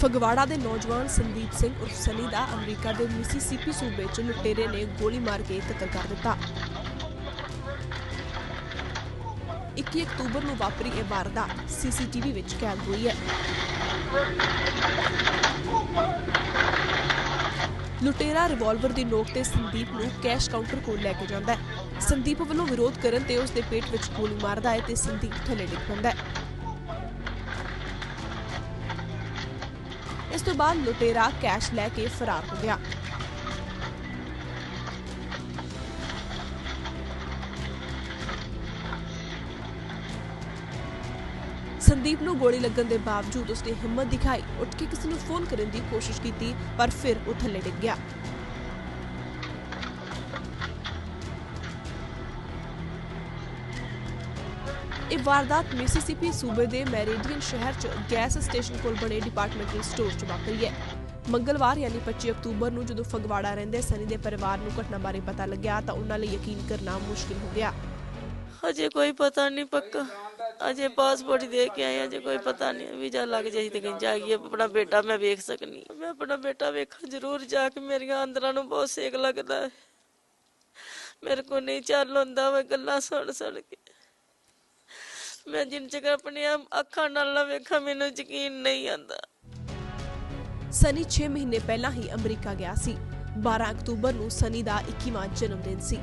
ਫਗਵਾੜਾ ਦੇ ਨੌਜਵਾਨ ਸੰਦੀਪ ਸਿੰਘ ਉਰਫ ਸਨੀ ਦਾ ਅਮਰੀਕਾ ਦੇ ਮਿਸੀਸੀਪੀ ਸੂਬੇ 'ਚ ਲੁਟੇਰੇ ਨੇ ਗੋਲੀ ਮਾਰ ਕੇ ਕਤਲ ਕਰ ਦਿੱਤਾ। 21 ਅਕਤੂਬਰ ਨੂੰ ਵਾਪਰੀ ਇਹ ਵਾਰਦਾਤ ਸੀਸੀਟੀਵੀ ਵਿੱਚ ਕੈਦ ਹੋਈ ਹੈ। ਲੁਟੇਰਾ ਰਿਵਾਲਵਰ ਦੀ ਨੋਕ ਤੇ ਸੰਦੀਪ ਨੂੰ ਕੈਸ਼ ਕਾਊਂਟਰ ਕੋਲ ਲੈ ਕੇ ਜਾਂਦਾ ਹੈ। ਸੰਦੀਪ ਵੱਲੋਂ ਵਿਰੋਧ ਕਰਨ ਤੇ ਉਸ ਦੇ ਪੇਟ ਵਿੱਚ ਗੋਲੀ ਮਾਰਦਾ ਹੈ ਤੇ ਸੰਦੀਪ ਥੱਲੇ ਡਿੱਗ ਪੈਂਦਾ ਹੈ। ਇਸ ਤੋਂ ਬਾਅਦ ਲੁਟੇਰਾ ਕੈਸ਼ ਲੈ ਕੇ ਫਰਾਰ ਹੋ ਗਿਆ। ਸੰਦੀਪ ਨੂੰ ਗੋਲੀ ਲੱਗਣ ਦੇ ਬਾਵਜੂਦ ਉਸਨੇ ਹਿੰਮਤ ਦਿਖਾਈ। ਉੱਠ ਕੇ ਕਿਸੇ ਨੂੰ ਫੋਨ ਕਰਨ ਦੀ ਕੋਸ਼ਿਸ਼ ਕੀਤੀ, ਪਰ ਫਿਰ ਉਹ ਥੱਲੇ ਡਿੱਗ ਗਿਆ। ਇਹ ਵਾਰਦਾਤ ਮਿਸੀਸੀਪੀ ਸੂਬੇ ਦੇ ਮੈਰੀਡੀਅਨ ਸ਼ਹਿਰ 'ਚ ਗੈਸ ਸਟੇਸ਼ਨ ਕੋਲ ਬਣੇ ਡਿਪਾਰਟਮੈਂਟਲ ਸਟੋਰ 'ਚ ਵਾਪਰੀ ਹੈ। ਮੰਗਲਵਾਰ ਯਾਨੀ 25 ਅਕਤੂਬਰ ਨੂੰ ਜਦੋਂ ਫਗਵਾੜਾ ਰਹਿੰਦੇ ਸਨੀ ਦੇ ਪਰਿਵਾਰ ਨੂੰ ਘਟਨਾ ਬਾਰੇ ਪਤਾ ਲੱਗਿਆ ਤਾਂ ਉਹਨਾਂ ਲਈ ਯਕੀਨ ਕਰਨਾ ਮੁਸ਼ਕਿਲ ਹੋ ਗਿਆ। ਅਜੇ ਕੋਈ ਪਤਾ ਨਹੀਂ ਪੱਕਾ। ਅਜੇ ਪਾਸਪੋਰਟ ਦੇ ਕੇ ਆਏ ਅਜੇ ਕੋਈ ਪਤਾ ਨਹੀਂ। ਵੀਜ਼ਾ ਲੱਗ ਜਾਈ ਤੇ ਕਹੀਂ ਜਾਈਏ ਆਪਣਾ ਬੇਟਾ ਮੈਂ ਵੇਖ ਸਕਨੀ ਮੈਂ ਆਪਣਾ ਬੇਟਾ ਵੇਖਾਂ ਜ਼ਰੂਰ ਜਾ ਕੇ ਮੇਰੀਆਂ ਅੰਦਰਾਂ ਨੂੰ ਬਹੁਤ ਸੇਕ ਲੱਗਦਾ ਹੈ। ਮੇਰੇ ਕੋ ਨਹੀਂ ਚੱਲ ਹੁੰਦਾ ਵੇ ਗੱਲਾਂ ਸੁਣ ਸੁਣ ਕੇ। ਮੈਂ ਜਿੰਨ ਚਿਰ ਆਪਣੀਆਂ ਅੱਖਾਂ ਨਾਲ ਨਾ ਵੇਖਾਂ, ਮੈਨੂੰ ਯਕੀਨ ਨਹੀਂ ਆਉਂਦਾ। ਸਨੀ 6 ਮਹੀਨੇ ਪਹਿਲਾਂ ਹੀ ਅਮਰੀਕਾ ਗਿਆ ਸੀ। 12 ਅਕਤੂਬਰ ਨੂੰ ਸਨੀ ਦਾ 21ਵਾਂ ਜਨਮ ਦਿਨ ਸੀ।